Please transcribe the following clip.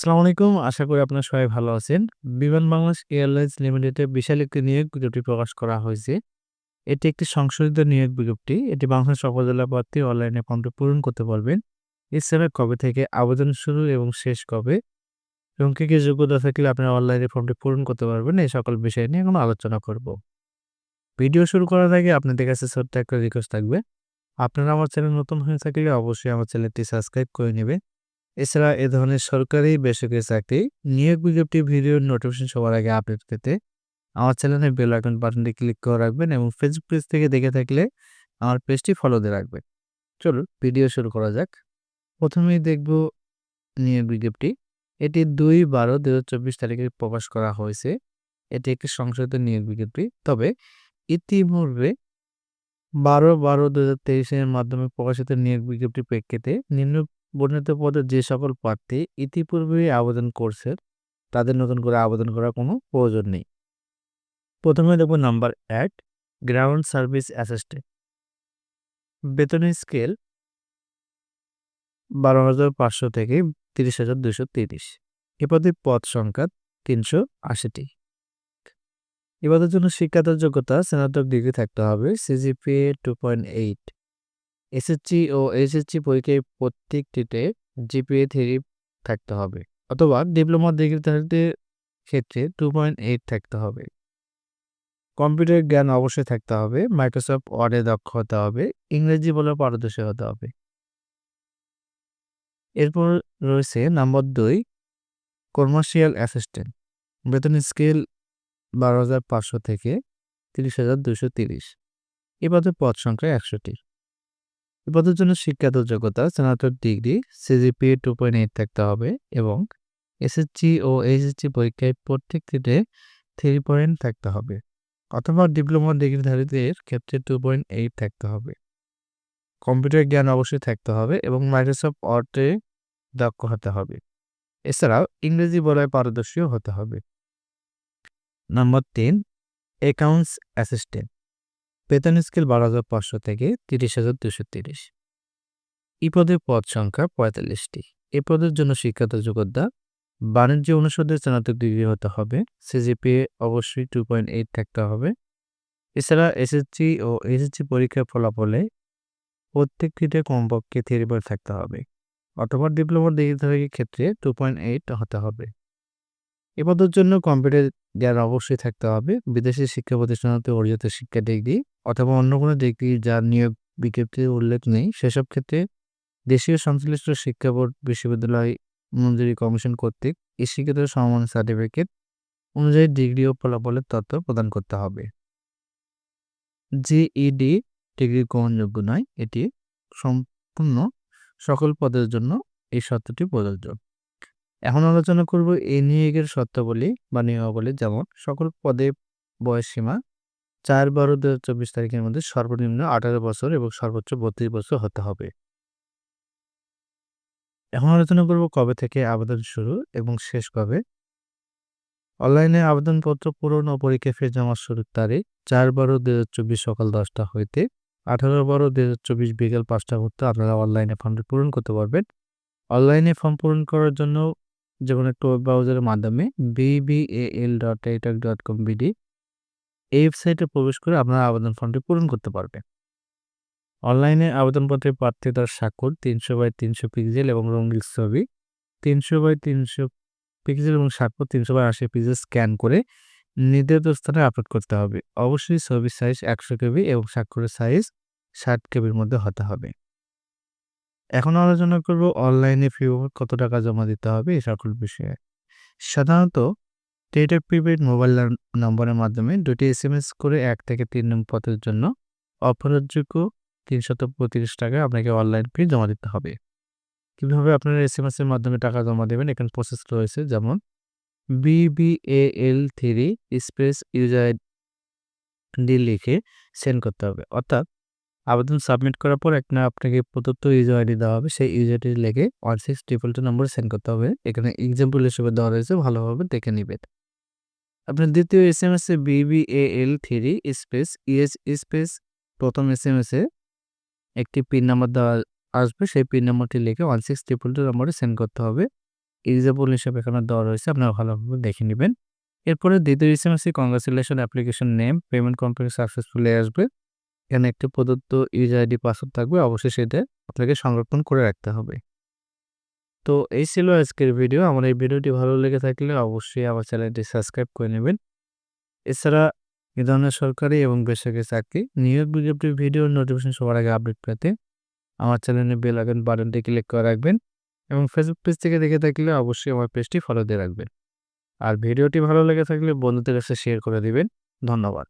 আসসালামু আলাইকুম। আশা করি আপনারা সবাই ভালো আছেন। বিমান বাংলাদেশ এয়ারলাইন্স লিমিটেডে বিশাল একটি নিয়োগ বিজ্ঞপ্তি প্রকাশ করা হয়েছে। এটি একটি সংশোধিত নিয়োগ বিজ্ঞপ্তি। এটি বাংলাদেশ সকল জেলা প্রার্থী অনলাইনে ফর্মটি পূরণ করতে পারবেন। এছাড়া কবে থেকে আবেদন শুরু এবং শেষ কবে এবং কী, কী যোগ্যতা থাকলে আপনারা অনলাইনে ফর্মটি পূরণ করতে পারবেন এই সকল বিষয় নিয়ে এখন আলোচনা করব। ভিডিও শুরু করার আগে আপনাদের কাছে ছোট্ট একটা রিকোয়েস্ট থাকবে। আপনারা আমার চ্যানেল নতুন হয়ে থাকলে অবশ্যই আমার চ্যানেলটি সাবস্ক্রাইব করে নেবেন। এছাড়া এ ধরনের সরকারি বেসরকারি চাকরি, নিয়োগ বিজ্ঞপ্তি ভিডিওর নোটিফিকেশন সবার আগে আপডেট পেতে আমার চ্যানেলের বেল আইকন বাটনটি ক্লিক করে রাখবেন এবং ফেসবুক পেজ থেকে দেখে থাকলে আমার পেজটি ফলো দিয়ে রাখবেন। চলুন ভিডিও শুরু করা যাক। প্রথমেই দেখব নিয়োগ বিজ্ঞপ্তি। এটি দুই বারো দু তারিখে প্রকাশ করা হয়েছে। এটি একটি সংশোধিত নিয়োগ বিজ্ঞপ্তি। তবে ইতিপূর্বে বারো বারো দু হাজার তেইশের মাধ্যমে প্রকাশিত নিয়োগ বিজ্ঞপ্তির প্রেক্ষিতে নিম্ন বর্ণিত পদে যে সকল প্রার্থী ইতিপূর্বেই আবেদন করছে, তাদের নতুন করে আবেদন করার কোনো প্রয়োজন নেই। প্রথমে দেখব নাম্বার এক গ্রাউন্ড সার্ভিস অ্যাসিস্ট্যান্ট। বেতনের স্কেল বারো হাজার পাঁচশো থেকে তিরিশ হাজার দুশো তিরিশ। এ পদে পদ সংখ্যা তিনশো আশিটি। এবাদের জন্য শিক্ষাগত যোগ্যতা স্নাতক ডিগ্রি থাকতে হবে, CGPA two point eight. SSC ও এসএসসি পরীক্ষায় প্রত্যেকটিতে জিপিএ থ্রি থাকতে হবে অথবা ডিপ্লোমা ডিগ্রিধারীদের ক্ষেত্রে টু পয়েন্ট এইট থাকতে হবে। কম্পিউটার জ্ঞান অবশ্যই থাকতে হবে, মাইক্রোসফট ওয়ার্ডে দক্ষ হতে হবে, ইংরেজি বলে পারদর্শী হতে হবে। এরপর রয়েছে নম্বর দুই, কমার্শিয়াল অ্যাসিস্ট্যান্ট। বেতন স্কেল বারো হাজার পাঁচশো থেকে তিরিশ হাজার দুশো তিরিশ। এবারে পদ সংখ্যা একশোটি পদের জন্য শিক্ষাগত যোগ্যতা স্নাতক degree CGPA two point eight থাকতে হবে এবং এসএসসি ও এইচএসসি পরীক্ষায় প্রত্যেকটিতে থ্রি পয়েন্ট থাকতে হবে অথবা ডিপ্লোমা ডিগ্রিধারীদের ক্ষেত্রে টু পয়েন্ট এইট থাকতে হবে। কম্পিউটার জ্ঞান অবশ্যই থাকতে হবে এবং মাইক্রোসফট ওয়ার্ডে দক্ষ হতে হবে। এছাড়াও ইংরেজি বলায় পারদর্শীও হতে হবে। নম্বর তিন অ্যাকাউন্টস অ্যাসিস্ট্যান্ট বেতন স্কেল বারো হাজার পাঁচশো থেকে তিরিশ হাজার দুশো তিরিশ। এই পদের পদ সংখ্যা পঁয়তাল্লিশটি। এ পদের জন্য শিক্ষাগত যোগ্যতা বাণিজ্য অনুষদের স্নাতক ডিগ্রি হতে হবে সিজিপিএ অবশ্যই টু পয়েন্ট এইট থাকতে হবে। এছাড়া এসএসসি ও এসএসসি পরীক্ষার ফলাফলে প্রত্যেকটিতে কমপক্ষে থ্রি পয়েন্ট থাকতে হবে, অথবা ডিপ্লোমা ডিগ্রিধারীর ক্ষেত্রে টু পয়েন্ট এইট হতে হবে। এ পদের জন্য কম্পিউটার জ্ঞান অবশ্যই থাকতে হবে, বিদেশি শিক্ষা প্রতিষ্ঠানতে অর্জিত শিক্ষা ডিগ্রি অথবা অন্য কোনো ডিগ্রি যার নিয়োগ বিজ্ঞপ্তির উল্লেখ নেই, সেসব ক্ষেত্রে দেশীয় সংশ্লিষ্ট শিক্ষা বোর্ড, বিশ্ববিদ্যালয়, মঞ্জুরি কমিশন কর্তৃক শিক্ষিত সমান সার্টিফিকেট অনুযায়ী ডিগ্রি ও ফলাফলের তথ্য প্রদান করতে হবে। জিইডি ডিগ্রি গ্রহণযোগ্য নয়, এটি সম্পূর্ণ সকল পদের জন্য এই শর্তটি প্রযোজ্য। এখন আলোচনা করব এই নিয়োগের শর্তাবলী বা নিয়মাবলী, যেমন সকল পদে বয়স সীমা চার বারো দু হাজার চব্বিশ তারিখের মধ্যে সর্বনিম্ন আঠারো বছর এবং সর্বোচ্চ বত্রিশ বছর হতে হবে। এখন আলোচনা করব কবে থেকে আবেদন শুরু এবং শেষ কবে। অনলাইনে আবেদনপত্র পূরণ ও পরীক্ষা ফি জমা শুরুর তারিখ চার বারো দু হাজার চব্বিশ সকাল দশটা হইতে আঠারো বারো দু হাজার চব্বিশ বিকেল পাঁচটা হতে আপনারা অনলাইনে ফর্মটি পূরণ করতে পারবেন। অনলাইনে ফর্ম পূরণ করার জন্য যে কোনো একটা ওয়েব ব্রাউজারের মাধ্যমে BBL dot teletalk dot com BD এই ওয়েবসাইটে প্রবেশ করে আপনারা আবেদন ফর্মটি পূরণ করতে পারবেন। অনলাইনে আবেদনপত্রে প্রার্থীতার স্বাক্ষর, তিনশো বাই তিনশো পিক্সেল এবং রঙিন ছবি, তিনশো বাই তিনশো পিক্সেল এবং স্বাক্ষর, তিনশো বাই আশি পিক্সেল স্ক্যান করে নির্ধারিত স্থানে আপলোড করতে হবে। অবশ্যই ছবির সাইজ একশো কেবি এবং স্বাক্ষরের সাইজ ষাট কেবির মধ্যে হতে হবে। এখন আলোচনা করব অনলাইনে ফি কত টাকা জমা দিতে হবে, এই সকল বিষয়ে। সাধারণত ডেটা প্রিপেড মোবাইল নম্বরের মাধ্যমে দুটি এস এম এস করে এক থেকে তিন নম্বর পথের জন্য অপরাধযোগ্য তিনশত পঁয়ত্রিশ টাকা আপনাকে অনলাইন ফি জমা দিতে হবে। কীভাবে আপনারা এস এম এর মাধ্যমে টাকা জমা দেবেন? এখানে প্রসেস রয়েছে, যেমন BBL three space user D লিখে সেন্ড করতে হবে। অর্থাৎ আবেদন সাবমিট করার পর একটা আপনাকে প্রদত্ত ইউজার আইডি দেওয়া হবে, সেই ইউজার আইডি লিখে ওয়ান সিক্স ট্রিপল টু নম্বরে সেন্ড করতে হবে। এখানে এক্সাম্পল হিসেবে দেওয়া রয়েছে, ভালোভাবে দেখে নেবেন। আপনার দ্বিতীয় এস এম এস এ BBL three space ES space প্রথম এস এম এস এ একটি পিন নাম্বার দেওয়া আসবে। সেই পিন নাম্বারটি লিখে ওয়ান সিক্স ট্রিপল টু নম্বরে সেন্ড করতে হবে। ইলিজিবল হিসাবে এখানে দেওয়া রয়েছে, আপনারা ভালোভাবে দেখে নেবেন। এরপরে দ্বিতীয় S M S এসএমএসি congratulation application name payment complete successfully আসবে। এখানে একটি প্রদত্ত ইউজার আইডি পাসওয়ার্ড থাকবে অবশ্যই সেটা আপনাকে সংরক্ষণ করে রাখতে হবে। তো এই ছিল আজকের ভিডিও। আমার এই ভিডিওটি ভালো লেগে থাকলে অবশ্যই আমার চ্যানেলটি সাবস্ক্রাইব করে নেবেন। এছাড়া এ ধরনের সরকারি এবং বেসরকারি চাকরি নিয়োগ বিজ্ঞপ্তির ভিডিও নোটিফিকেশন সবার আগে আপডেট পেতে আমার চ্যানেলে বেল আইকন বাটনটি ক্লিক করে রাখবেন এবং ফেসবুক পেজ থেকে দেখে থাকলে অবশ্যই আমার পেজটি ফলো দিয়ে রাখবেন। আর ভিডিওটি ভালো লেগে থাকলে বন্ধুদের কাছে শেয়ার করে দিবেন। ধন্যবাদ।